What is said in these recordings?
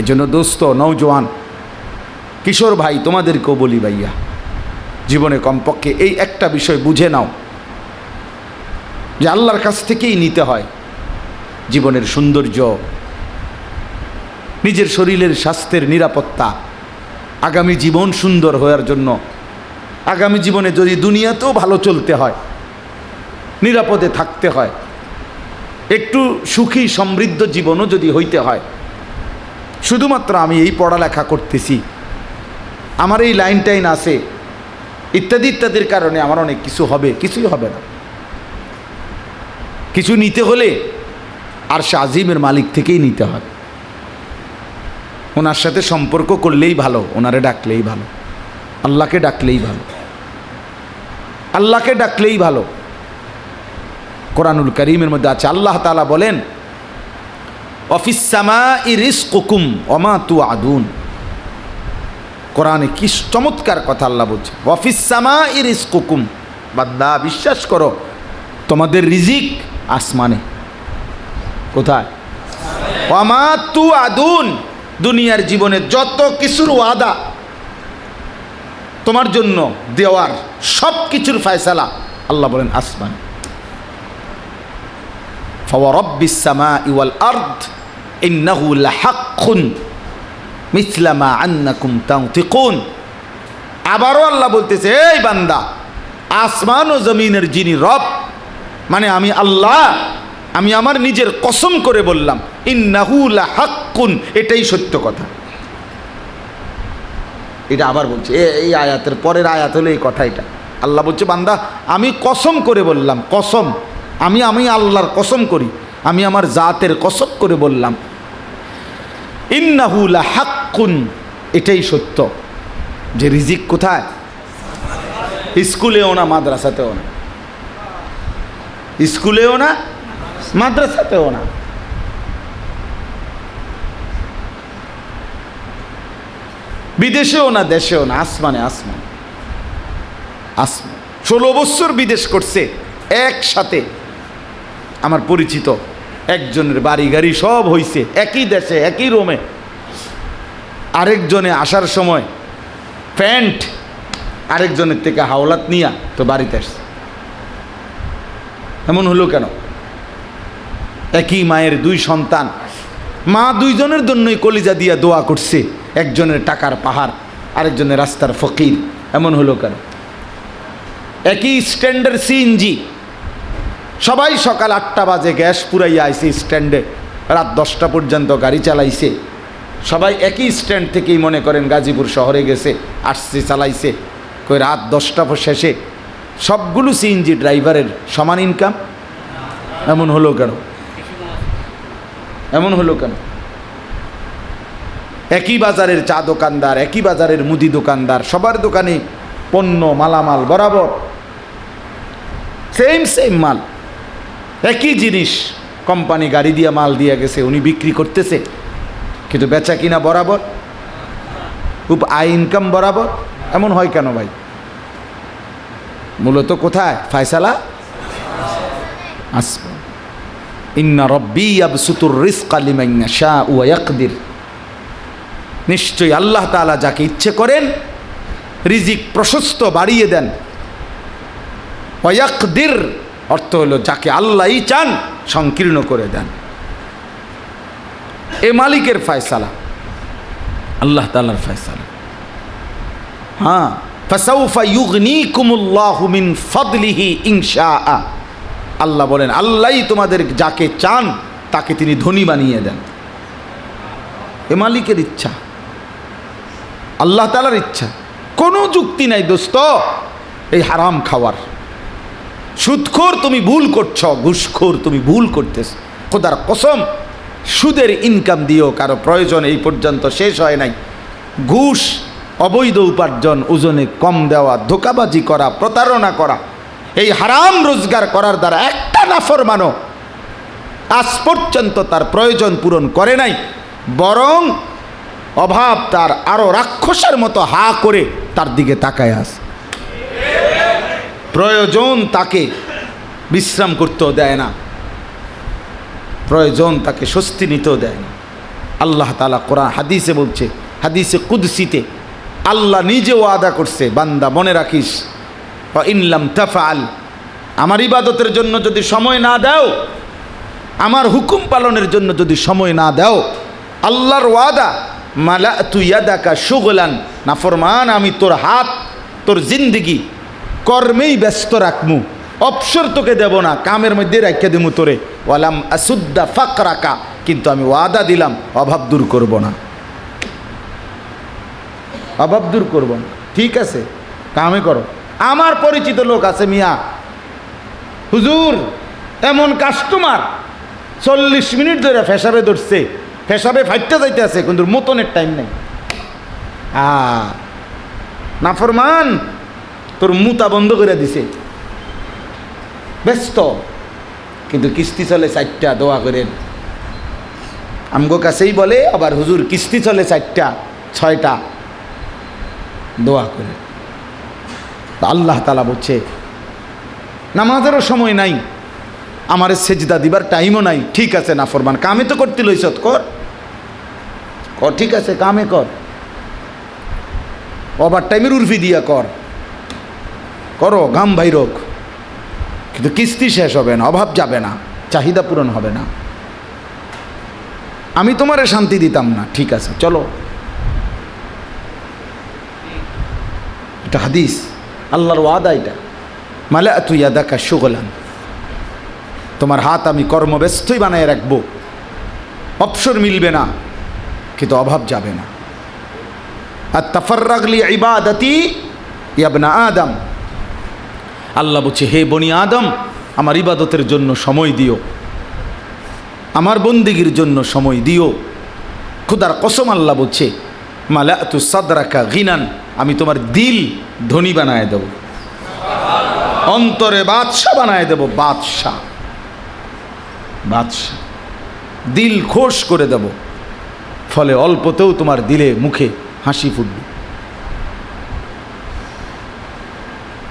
এজন্য দোস্ত নৌজওয়ান কিশোর ভাই, তোমাদেরকেও বলি ভাইয়া, জীবনে কমপক্ষে এই একটা বিষয় বুঝে নাও, যে আল্লাহর কাছ থেকেই নিতে হয় জীবনের সৌন্দর্য, নিজের শরীরের স্বাস্থ্যের নিরাপত্তা, আগামী জীবন সুন্দর হওয়ার জন্য, আগামী জীবনে যদি দুনিয়াতেও ভালো চলতে হয়, নিরাপদে থাকতে হয়, একটু সুখী সমৃদ্ধ জীবনও যদি হইতে হয় শুধুমাত্র আমি এই পড়ালেখা করতেছি। আমার এই লাইন টাইন আছে। ইত্যাদি, ইত্যাদির কারণে আমার অনেক কিছু হবে, কিছুই হবে না। কিছু নিতে হলে আর সে মালিক থেকেই নিতে হয়। ওনার সাথে সম্পর্ক করলেই ভালো, ওনারে ডাকলেই ভালো। আল্লাহকে ডাকলেই ভালো। আল্লাহকে ডাকলেই ভালো। কোরআনুল করিমের মধ্যে আছে, আল্লাহ তালা বলেন অফিসামা ইরিস কুকুম অমা তু আদুন। কোরআনে কি চমৎকার কথা আল্লাহ বলছে অফিসামা ইরিস কুকুম বান্দা, বিশ্বাস করো, তোমাদের রিজিক আসমানে। কোথায়? অমা তু আদুন, দুনিয়ার জীবনে যত কিছুর ওয়াদা, তোমার জন্য দেওয়ার সব কিছুর ফায়সালা আল্লাহ বলেন আসমান। ফওয়ারব্বিসামা ইওয়াল আর্থ ইন্নাহু লাহাক্কুন মিসলামা আন্নাকুম তাউতিকুন আবারও আল্লাহ বলতেছে, এই বান্দা, আসমান ও জমিনের যিনি রব মানে আমি আল্লাহ, আমি আমার নিজের কসম করে বললাম, ইন্নাহু লাহাক্কুন। এটাই সত্য কথা। এটা আবার বলছে এই আয়াতের পরের আয়াত হলো এই কথা এটা। আল্লাহ বলছে, বান্দা, আমি কসম করে বললাম, কসম। আমি আমি আল্লাহর কসম করি, আমি আমার জাতের কসম করে বললাম। ইন্নাহুলা হাক্কুন এটাই সত্য। যে রিজিক কোথায়? স্কুলেও না, মাদ্রাসাতেও না। স্কুলেও না, মাদ্রাসাতেও না। বিদেশেও না, দেশেও না, আসমানে আসমান। আসমান। ষোলো বছর বিদেশ করছে, একসাথে। আমার পরিচিত। একজনের বাড়ি গাড়ি সব হইছে, একই দেশে, একই রোমে। আরেকজনে আসার সময় প্যান্ট, আরেকজনের থেকে হাওলাত নিয়া তো বাড়িতে আসছে। এমন হলো কেন? একই মায়ের দুই সন্তান। মা দুইজনের জন্যই কলিজা দিয়া দোয়া করছে, একজনের টাকার পাহাড়, আরেকজনের রাস্তার ফকির। এমন হলো কেন? একই স্ট্যান্ডের সিএনজি সবাই সকাল আটটা বাজে, গ্যাস পুরাইয়া আইছে স্ট্যান্ডে। রাত দশটা পর্যন্ত গাড়ি চালাইছে। সবাই একই স্ট্যান্ড থেকেই মনে করেন গাজীপুর শহরে গেছে, আসছে, চালাইছে। কই রাত দশটা পর শেষে। সবগুলো সিএনজি ড্রাইভারের সমান ইনকাম এমন হলো কেন? এমন হলো কেন? একই বাজারের চা দোকানদার, একই বাজারের মুদি দোকানদার, সবার দোকানে পণ্য, মালামাল বরাবর। সেম সেম মাল। একই জিনিস, কোম্পানি গাড়ি দিয়ে মাল দিয়ে গেছে, উনি বিক্রি করতেছে, কিন্তু বেচা কিনা বরাবর খুব আয় ইনকাম বরাবর, এমন হয় কেন ভাই? মূলত কোথায়? ফায়সালা? আসবে। ইন্না রব্বি আবসুতুর রিজকা লিমান ইয়াশা ওয়া ইয়াকদির। নিশ্চয়ই আল্লাহ তাআলা যাকে ইচ্ছে করেন, রিজিক প্রশস্ত বাড়িয়ে দেন। ওয়াকদির অর্থ হলো যাকে আল্লাহই চান, সংকীর্ণ করে দেন। এ মালিকের ফয়সালা। আল্লাহ তালার ফয়সালা। হ্যাঁ ফাসাউফা ইউগনিকুমুল্লাহু মিন ফাদলিহি ইনশাআ। আল্লাহ বলেন, আল্লাহই তোমাদের যাকে চান, তাকে তিনি ধনী বানিয়ে দেন। এ মালিকের ইচ্ছা। আল্লাহ তালার ইচ্ছা। কোনো যুক্তি নাই দোস্ত, এই হারাম খাওয়ার। সুদখোর তুমি ভুল করছ, ঘুষখোর তুমি ভুল করতেছ। খোদার কসম, সুদের ইনকাম দিয়েও কারও প্রয়োজন এই পর্যন্ত শেষ হয় নাই। ঘুষ, অবৈধ উপার্জন, ওজনে কম দেওয়া, ধোকাবাজি করা, প্রতারণা করা, এই হারাম রোজগার করার দ্বারা একটা নাফর মানো আজ পর্যন্ত তার প্রয়োজন পূরণ করে নাই, বরং অভাব তার আরও রাক্ষসের মতো হা করে তার দিকে তাকায় আস প্রয়োজন তাকে বিশ্রাম করতেও দেয় না। প্রয়োজন তাকে স্বস্তি নিতেও দেয় না। আল্লাহ তালা কোরআন, হাদিসে বলছে, হাদিসে কুদসিতে, আল্লাহ নিজে ওয়াদা করছে, বান্দা মনে রাখিস বা ইনলাম তাফাল আমার ইবাদতের জন্য যদি সময় না দাও, আমার হুকুম পালনের জন্য যদি সময় না দাও, আল্লাহর ওয়াদা মালা তুই ইয়াদাকা সুগলান না ফরমান আমি তোর হাত, তোর জিন্দিগি কর্মেই ব্যস্ত রাখমু। অবসর তোকে দেব না, কামের মধ্যে রাখিয়া দিমু তোরে। ওয়ালাম আসুদ্দা ফাক রাখা কিন্তু আমি ওয়াদা দিলাম, অভাব দূর করব না। অভাব দূর করব না। ঠিক আছে, কামে করো। আমার পরিচিত লোক আছে মিয়া। হুজুর, এমন কাস্টমার, চল্লিশ মিনিট ধরে ফেসাবে ধরছে। ফেসাবে ফাইটটা যাইতে আছে, কিন্তু মতনের টাইম নেই। আ, নাফরমান তোর মুতা বন্ধ করে দিছে। ব্যস্ত। কিন্তু কিস্তি চলে চারটা, দোয়া করেন। আমগো কাছেই বলে, আবার হুজুর, কিস্তি চলে চারটা, ছয়টা। দোয়া করে আল্লাহ তালা বলছে, নামাজেরও সময় নাই। আমার সেজদা দিবার টাইমও নাই। ঠিক আছে না ফরমান কামে তো করতে লইস কর, ঠিক আছে, কামে কর। ওভার টাইমের উর্ফি দিয়া কর। করো, গাম ভাইরোগ কিন্তু কিস্তি শেষ হবে না, অভাব যাবে না, চাহিদা পূরণ হবে না। আমি তোমারে শান্তি দিতাম না, ঠিক আছে, চলো। এটা হাদিস, আল্লাহর ওয়াদা এটা। মালে তুই দেখা সুগলান তোমার হাত আমি কর্মব্যস্তই বানায় রাখব। অবসর মিলবে না, কিন্তু অভাব যাবে না। আর তাফার্রাগলি ইবাদতি ইয়াবনা আদম। আল্লাহ বলছে, হে বনি আদম, আমার ইবাদতের জন্য সময় দিও। আমার বন্দিগির জন্য সময় দিও। খুদার কসম আল্লাহ বলছে মালা তু সাদরাকা গিনান, আমি তোমার দিল ধনী বানায় দেব। অন্তরে বাদশাহ বানায় দেব, বাদশাহ। বাদশাহ। দিল খোশ করে দেব। ফলে অল্পতেও তোমার দিলে মুখে হাসি ফুটবে।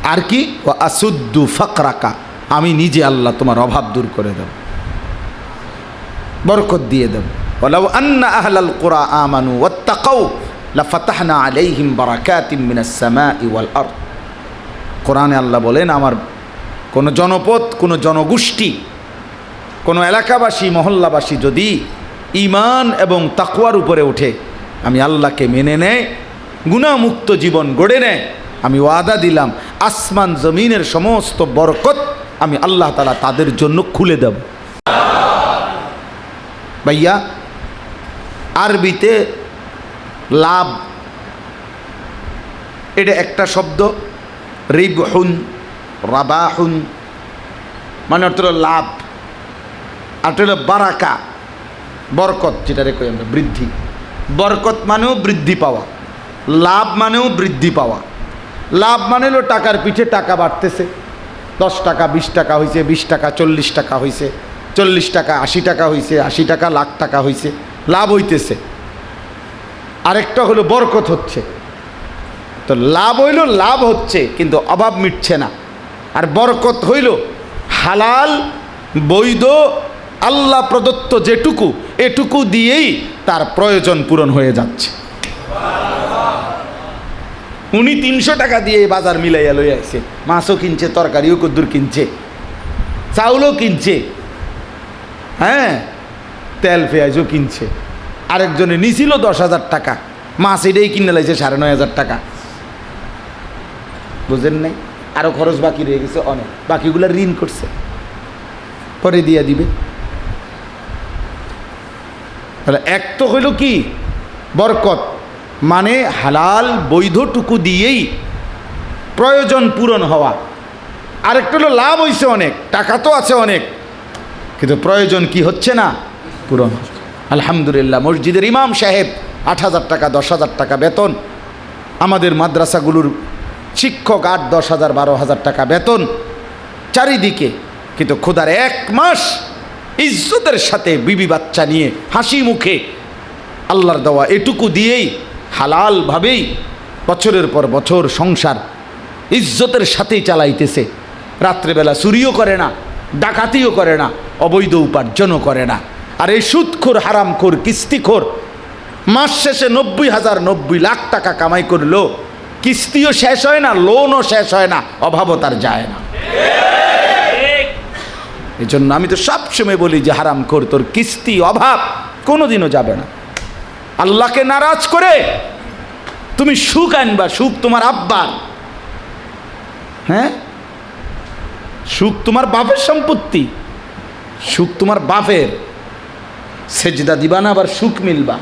আর কি? ও আসুদ্দু ফকরাকা। আমি নিজে আল্লাহ তোমার অভাব দূর করে দেব। বরকত দিয়ে দেব। ওলাউ আন্না আহলাল কোরআ আমানু ওত্তাকাউ লাফাতাহনা আলাইহিম বারাকাতিম মিনাস সামাই ওয়াল আরদ। কোরআনে আল্লাহ বলেন, আমার কোন জনপদ, কোনো জনগোষ্ঠী, কোনো এলাকাবাসী, মহল্লাবাসী যদি ইমান এবং তাকুয়ার উপরে ওঠে, আমি আল্লাহকে মেনে নেয় গুণামুক্ত জীবন গড়ে নেয়, আমি ওয়াদা দিলাম আসমান জমিনের সমস্ত বরকত আমি আল্লাহ তালা তাদের জন্য খুলে দেব। ভাইয়া, আরবিতে লাভ, এটা একটা শব্দ, রিবহুন, রাবাহুন মানে অর্থ হলো লাভ, আর হলো বারাকা, বরকত যেটা রেখে আমরা, বৃদ্ধি। বরকত মানেও বৃদ্ধি পাওয়া, লাভ মানেও বৃদ্ধি পাওয়া। লাভ মানে হলো টাকার পিঠে টাকা বাড়তেছে। দশ টাকা, বিশ টাকা হয়েছে বিশ টাকা, চল্লিশ টাকা হয়েছে চল্লিশ টাকা, আশি টাকা হয়েছে আশি টাকা, লাখ টাকা হয়েছে লাভ হইতেছে। আরেকটা হলো বরকত হচ্ছে। তো লাভ হইল, লাভ হচ্ছে, কিন্তু অভাব মিটছে না। আর বরকত হইল, হালাল, বৈধ, আল্লাহ প্রদত্ত যেটুকু, এটুকু দিয়েই তার প্রয়োজন পূরণ হয়ে যাচ্ছে। উনি তিনশো টাকা দিয়ে বাজার মিলাইয়া লই আসছে মাছও কিনছে, তরকারিও কদ্দুর কিনছে, চাউলও কিনছে হ্যাঁ তেল, পেঁয়াজও কিনছে। আরেকজনে নিছিল দশ হাজার টাকা, মাছ এটাই কিনে লাইছে সাড়ে নয় হাজার টাকা। বুঝেন নাই? আরও খরচ বাকি রয়ে গেছে অনেক। বাকিগুলো ঋণ করছে। পরে দিয়ে দিবে। তাহলে এক তো হইল কি? বরকত। মানে হালাল বৈধটুকু দিয়েই প্রয়োজন পূরণ হওয়া। আরেকটা হলো লাভ হয়েছে অনেক, টাকা তো আছে অনেক, কিন্তু প্রয়োজন কি হচ্ছে না? পূরণ আলহামদুলিল্লাহ, মসজিদের ইমাম সাহেব আট হাজার টাকা, দশ হাজার টাকা বেতন। আমাদের মাদ্রাসাগুলোর শিক্ষক আট, দশ হাজার, বারো হাজার টাকা বেতন। চারিদিকে, কিন্তু খোদার এক মাস ইজ্জতের সাথে বিবি বাচ্চা নিয়ে হাসি মুখে আল্লাহর দেওয়া এটুকু দিয়েই হালালভাবেই বছরের পর বছর সংসার ইজ্জতের সাথেই চালাইতেছে। রাত্রেবেলা চুরিও করে না, ডাকাতিও করে না, অবৈধ উপার্জনও করে না। আর এই সুদখোর, হারামখোর, কিস্তিখোর মাস শেষে নব্বই হাজার নব্বই লাখ টাকা কামাই করল, কিস্তিও শেষ হয় না লোনও শেষ হয় না, অভাবও তার যায় না। এই জন্য আমি তো সবসময় বলি যে হারাম কর তোর কিস্তি অভাব কোনোদিনও যাবে না। আল্লাহকে নারাজ করে তুমি সুখ আনবা, সুখ তোমার আব্বার। হ্যাঁ? সুখ তোমার বাপের সম্পত্তি, সুখ তোমার বাপের। সেজদা দিবা না, আবার সুখ মিলবা।